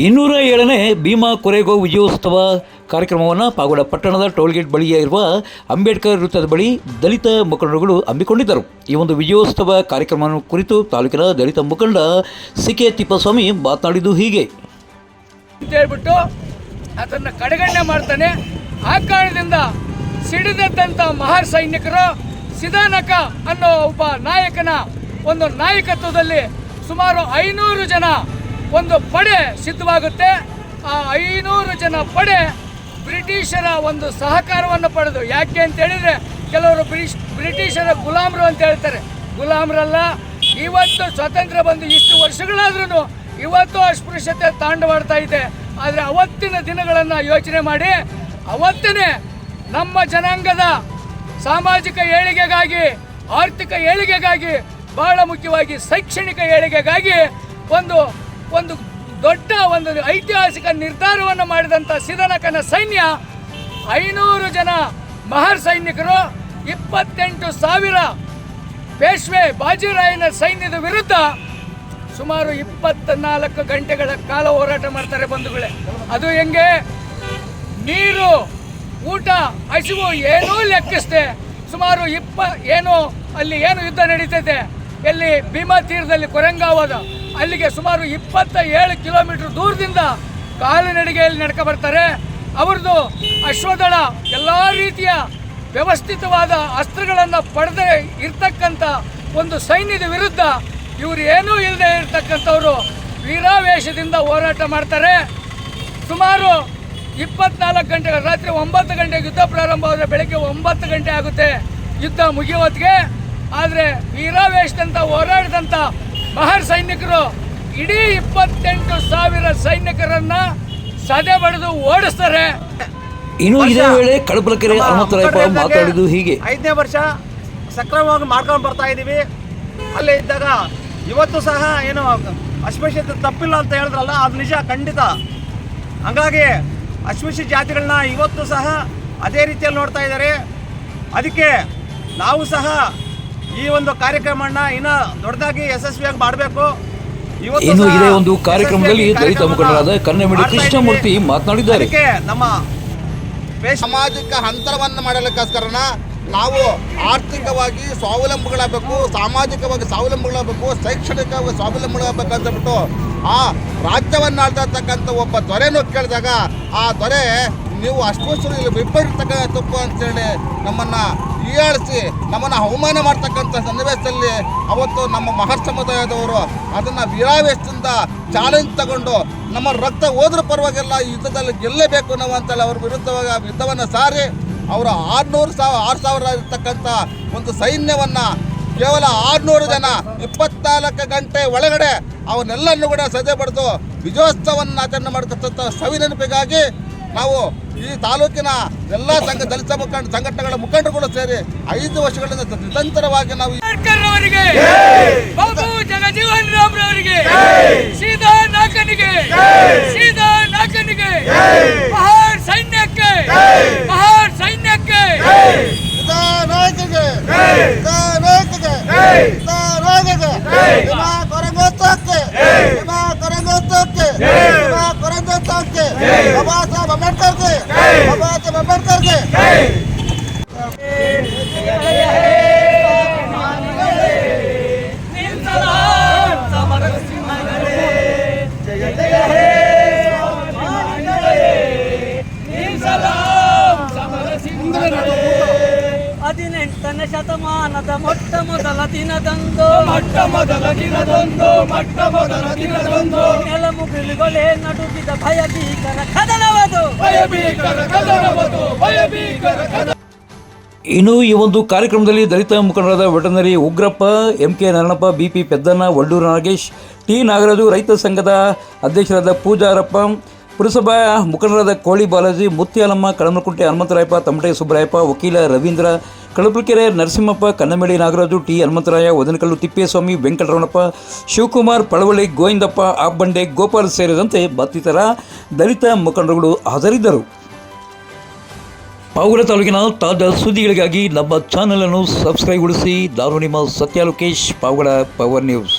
ಇನ್ನೂರ ಏಳನೇ ಭೀಮಾ ಕೊರೆಗೋ ವಿಜಯೋತ್ಸವ ಕಾರ್ಯಕ್ರಮವನ್ನು ಪಾಗೋಡ ಪಟ್ಟಣದ ಟೋಲ್ಗೇಟ್ ಬಳಿಯೇ ಇರುವ ಅಂಬೇಡ್ಕರ್ ವೃತ್ತದ ಬಳಿ ದಲಿತ ಮುಖಂಡರುಗಳು ಹಮ್ಮಿಕೊಂಡಿದ್ದರು. ಈ ಒಂದು ವಿಜಯೋತ್ಸವ ಕಾರ್ಯಕ್ರಮ ಕುರಿತು ತಾಲೂಕಿನ ದಲಿತ ಮುಖಂಡ ಸಿ ಕೆ ತಿಪ್ಪಸ್ವಾಮಿ ಮಾತನಾಡಿದ್ದು ಹೀಗೆ. ಹೇಳ್ಬಿಟ್ಟು ಅದನ್ನು ಕಡೆಗಣನೆ ಮಾಡ್ತಾನೆ. ಆ ಕಾರಣದಿಂದ ಸಿಡಿದಂತ ಮಹಾರ್ ಸೈನಿಕರು ಸಿದಾನಕ ಅನ್ನೋ ಒಬ್ಬ ನಾಯಕನ ಒಂದು ನಾಯಕತ್ವದಲ್ಲಿ ಸುಮಾರು ಐನೂರು ಜನ ಒಂದು ಪಡೆ ಸಿದ್ಧವಾಗುತ್ತೆ. ಆ ಐನೂರು ಜನ ಪಡೆ ಬ್ರಿಟಿಷರ ಒಂದು ಸಹಕಾರವನ್ನು ಪಡೆದು. ಯಾಕೆ ಅಂತ ಹೇಳಿದ್ರೆ, ಕೆಲವರು ಬ್ರಿಟಿಷ್ ಬ್ರಿಟಿಷರ ಗುಲಾಮರು ಅಂತ ಹೇಳ್ತಾರೆ. ಗುಲಾಮರಲ್ಲ, ಇವತ್ತು ಸ್ವಾತಂತ್ರ್ಯ ಬಂದು ಇಷ್ಟು ವರ್ಷಗಳಾದ್ರೂ ಇವತ್ತು ಅಸ್ಪೃಶ್ಯತೆ ತಾಂಡವಾಡ್ತಾ ಇದೆ. ಆದರೆ ಅವತ್ತಿನ ದಿನಗಳನ್ನು ಯೋಚನೆ ಮಾಡಿ, ಅವತ್ತನೇ ನಮ್ಮ ಜನಾಂಗದ ಸಾಮಾಜಿಕ ಏಳಿಗೆಗಾಗಿ, ಆರ್ಥಿಕ ಏಳಿಗೆಗಾಗಿ, ಬಹಳ ಮುಖ್ಯವಾಗಿ ಶೈಕ್ಷಣಿಕ ಏಳಿಗೆಗಾಗಿ ಒಂದು ಒಂದು ದೊಡ್ಡ ಒಂದು ಐತಿಹಾಸಿಕ ನಿರ್ಧಾರವನ್ನು ಮಾಡಿದಂಥ ಸಿದನಕನ ಸೈನ್ಯ ಐನೂರು ಜನ ಮಹರ್ ಸೈನಿಕರು ಇಪ್ಪತ್ತೆಂಟು ಸಾವಿರ ಪೇಶ್ವೆ ಬಾಜಿರಾಯನ ಸೈನ್ಯದ ವಿರುದ್ಧ ಸುಮಾರು ಇಪ್ಪತ್ನಾಲ್ಕು ಗಂಟೆಗಳ ಕಾಲ ಹೋರಾಟ ಮಾಡ್ತಾರೆ ಬಂಧುಗಳೇ. ಅದು ಹೆಂಗೆ? ನೀರು, ಊಟ, ಹಸಿವು ಏನೂ ಲೆಕ್ಕಿಸದೆ ಸುಮಾರು ಇಪ್ಪ ಏನು ಅಲ್ಲಿ ಏನು ಯುದ್ಧ ನಡೀತೈತೆ? ಎಲ್ಲಿ ಭೀಮಾ ತೀರದಲ್ಲಿ ಕೊರಂಗಾವದ, ಅಲ್ಲಿಗೆ ಸುಮಾರು ಇಪ್ಪತ್ತ ಏಳು ಕಿಲೋಮೀಟರ್ ದೂರದಿಂದ ಕಾಲಿನಡಿಗೆಯಲ್ಲಿ ನಡ್ಕ ಬರ್ತಾರೆ. ಅವ್ರದ್ದು ಅಶ್ವದಳ ಎಲ್ಲ ರೀತಿಯ ವ್ಯವಸ್ಥಿತವಾದ ಅಸ್ತ್ರಗಳನ್ನು ಪಡೆದೇ ಇರ್ತಕ್ಕಂಥ ಒಂದು ಸೈನ್ಯದ ವಿರುದ್ಧ ಇವರು ಏನೂ ಇಲ್ಲದೆ ಇರ್ತಕ್ಕಂಥವ್ರು ವೀರಾವೇಶದಿಂದ ಹೋರಾಟ ಮಾಡ್ತಾರೆ. ಸುಮಾರು ಇಪ್ಪತ್ನಾಲ್ಕು ಗಂಟೆ ರಾತ್ರಿ ಒಂಬತ್ತು ಗಂಟೆಗೆ ಯುದ್ಧ ಪ್ರಾರಂಭ ಆದರೆ ಬೆಳಗ್ಗೆ ಒಂಬತ್ತು ಗಂಟೆ ಆಗುತ್ತೆ. ಯುದ್ಧ ಮುಗಿಯೋತ್ತಿಗೆ ಆದರೆ ವೀರಾವೇಶದಂತ ಹೋರಾಡಿದಂಥ ಮಹರ್ ಸೈನಿಕರು ಇಡೀ ಇಪ್ಪತ್ತೆಂಟು ಸಾವಿರ ಸೈನಿಕರನ್ನ ಸದೆ ಬಡಿದು ಓಡಿಸ್ತಾರೆ. ಇನ್ನು ಇದೇ ವೇಳೆ ಕಡಬಲಕೆರೆ ಮಾತಾಡಿದ್ದು ಹೀಗೆ. ಐದನೇ ವರ್ಷ ಸಕ್ರಮವಾಗಿ ಮಾಡ್ಕೊಂಡು ಬರ್ತಾ ಇದ್ದೀವಿ ಅಲ್ಲೇ ಇದ್ದಾಗ ಇವತ್ತು ಸಹ ಏನು ಅಶ್ವಶಿತ ತಪ್ಪಿಲ್ಲ ಅಂತ ಹೇಳಿದ್ರಲ್ಲ ಅದು ನಿಜ ಖಂಡಿತ. ಹಂಗಾಗಿ ಅಶ್ವಶಿ ಜಾತಿಗಳನ್ನ ಇವತ್ತು ಸಹ ಅದೇ ರೀತಿಯಲ್ಲಿ ನೋಡ್ತಾ ಇದ್ದಾರೆ. ಅದಕ್ಕೆ ನಾವು ಸಹ ಈ ಒಂದು ಕಾರ್ಯಕ್ರಮನ ಇನ್ನ ದೊಡ್ಡದಾಗಿ ಯಶಸ್ವಿಯಾಗಿ ಮಾಡಬೇಕು. ಇವತ್ತು ಇನ್ನು ಇದೇ ಒಂದು ಕಾರ್ಯಕ್ರಮದಲ್ಲಿ ದಲಿತ ಮುಖಂಡರಾದ ಕನ್ನಡ ಕೃಷ್ಣಮೂರ್ತಿ ಮಾತನಾಡಿದ್ದಾರೆ. ನಮ್ಮ ಸಾಮಾಜಿಕ ಅಂತರವನ್ನು ಮಾಡಲಿಕ್ಕೋಸ್ಕರ ನಾವು ಆರ್ಥಿಕವಾಗಿ ಸ್ವಾವಲಂಬಿಗಳಾಗಬೇಕು ಸಾಮಾಜಿಕವಾಗಿ ಸ್ವಾವಲಂಬಿಗಳಾಗಬೇಕು ಶೈಕ್ಷಣಿಕವಾಗಿ ಸ್ವಾವಲಂಬಿಗಳಾಗಬೇಕು ಅಂತ ಬಿಟ್ಟು ಆ ರಾಜ್ಯವನ್ನು ಆಳ್ತಾ ಇರ್ತಕ್ಕಂಥ ಒಬ್ಬ ದೊರೆಯನ್ನು ಕೇಳಿದಾಗ ಆ ದೊರೆ ನೀವು ಅಷ್ಟು ಇಲ್ಲಿ ವಿಪರೀತಕ್ಕಂಥ ತಪ್ಪು ಅಂತೇಳಿ ನಮ್ಮನ್ನು ಹೀಯಾಳಿಸಿ ನಮ್ಮನ್ನು ಅವಮಾನ ಮಾಡ್ತಕ್ಕಂಥ ಸನ್ನಿವೇಶದಲ್ಲಿ ಅವತ್ತು ನಮ್ಮ ಮಹರ್ ಸಮುದಾಯದವರು ಅದನ್ನು ವೀರಾವೇಶದಿಂದ ಚಾಲೆಂಜ್ ತಗೊಂಡು ನಮ್ಮ ರಕ್ತ ಹೋದ್ರೂ ಪರವಾಗಿಲ್ಲ ಯುದ್ಧದಲ್ಲಿ ಗೆಲ್ಲಬೇಕು ನಾವು ಅಂತೇಳಿ ಅವ್ರ ವಿರುದ್ಧವಾಗಿ ಯುದ್ಧವನ್ನು ಸಾರಿ ಅವರ ಆರುನೂರು ಸಾವಿರ ಆರು ಸಾವಿರ ಇರ್ತಕ್ಕಂಥ ಒಂದು ಸೈನ್ಯವನ್ನು ಕೇವಲ ಆರುನೂರು ಜನ ಇಪ್ಪತ್ನಾಲ್ಕು ಗಂಟೆ ಒಳಗಡೆ ಅವನ್ನೆಲ್ಲರನ್ನು ಕೂಡ ಸದೆ ಪಡೆದು ವಿಜಯೋತ್ಸವವನ್ನು ಆಚರಣೆ ಮಾಡ್ತಕ್ಕಂಥ ಸವಿ ನೆನಪಿಗಾಗಿ ನಾವು ಈ ತಾಲೂಕಿನ ಎಲ್ಲ ಸಂಘ ದಲಿತ ಮುಖಂಡ ಸಂಘಟನೆಗಳ ಮುಖಂಡರುಗಳು ಸೇರಿ ಐದು ವರ್ಷಗಳಿಂದ ನಿರಂತರವಾಗಿ ನಾವು ಜಗಜೀವನ್ ರಾಮ್ರವರಿಗೆ ಸೀದಾ ನಾಕನಿಗೆ ಸೀದಾ ನಾಕನಿಗೆ ದಿನದಂದು ಮೊಟ್ಟ ಮೊದಲ ದಿನದೊಂದು ಮೊಟ್ಟ ಮೊದಲ ದಿನದೊಂದು. ನೆಲಮುಗಿಲುಗಳೇ ನಡುಗಿದ ಭಯ ಭೀಕರ ಕದನವದು. ಭಯಭೀಕರ ಕದನವದು ಭಯಭೀಕರ ಕದ ಇನ್ನು ಈ ಒಂದು ಕಾರ್ಯಕ್ರಮದಲ್ಲಿ ದಲಿತ ಮುಖಂಡರಾದ veterinary Ugrappa M K Narayanappa B P Peddanna Valluru Nagesh T Nagaraju ರೈತ ಸಂಘದ ಅಧ್ಯಕ್ಷರಾದ ಪೂಜಾರಪ್ಪ ಪುರಸಭಾ ಮುಖಂಡರಾದ ಕೋಳಿ ಬಾಲಾಜಿ ಮುತ್ಯಾಲಮ್ಮ ಕಳಮಕುಂಟೆ ಹನುಮಂತರಾಯಪ್ಪ ತಮಟೆ ಸುಬ್ಬರಾಯಪ್ಪ ವಕೀಲ ರವೀಂದ್ರ ಕಳಪುರಕೆರೆ ನರಸಿಂಹಪ್ಪ ಕನ್ನಮೇಳಿ ನಾಗರಾಜು, ಟಿ ಹನುಮಂತರಾಯ, ವದನಕಲ್ಲು ತಿಪ್ಪೇಸ್ವಾಮಿ, ವೆಂಕಟರಮಣಪ್ಪ, ಶಿವಕುಮಾರ್, ಪಳವಳ್ಳಿ, ಗೋವಿಂದಪ್ಪ ಆಬ್ಬಂಡೆ ಗೋಪಾಲ್ ಸೇರಿದಂತೆ ಮತ್ತಿತರ ದಲಿತ ಮುಖಂಡರುಗಳು ಹಾಜರಿದ್ದರು. ಪಾವಗಡ ತಾಲೂಕಿನ ತಾಜಾ ಸುದ್ದಿಗಳಿಗಾಗಿ ನಮ್ಮ ಚಾನಲನ್ನು ಸಬ್ಸ್ಕ್ರೈಬ್ಗೊಳಿಸಿ ನಾನು ನಿಮ್ಮ ಸತ್ಯ ಲೋಕೇಶ್, ಪಾವಗಡ ಪವರ್ ನ್ಯೂಸ್.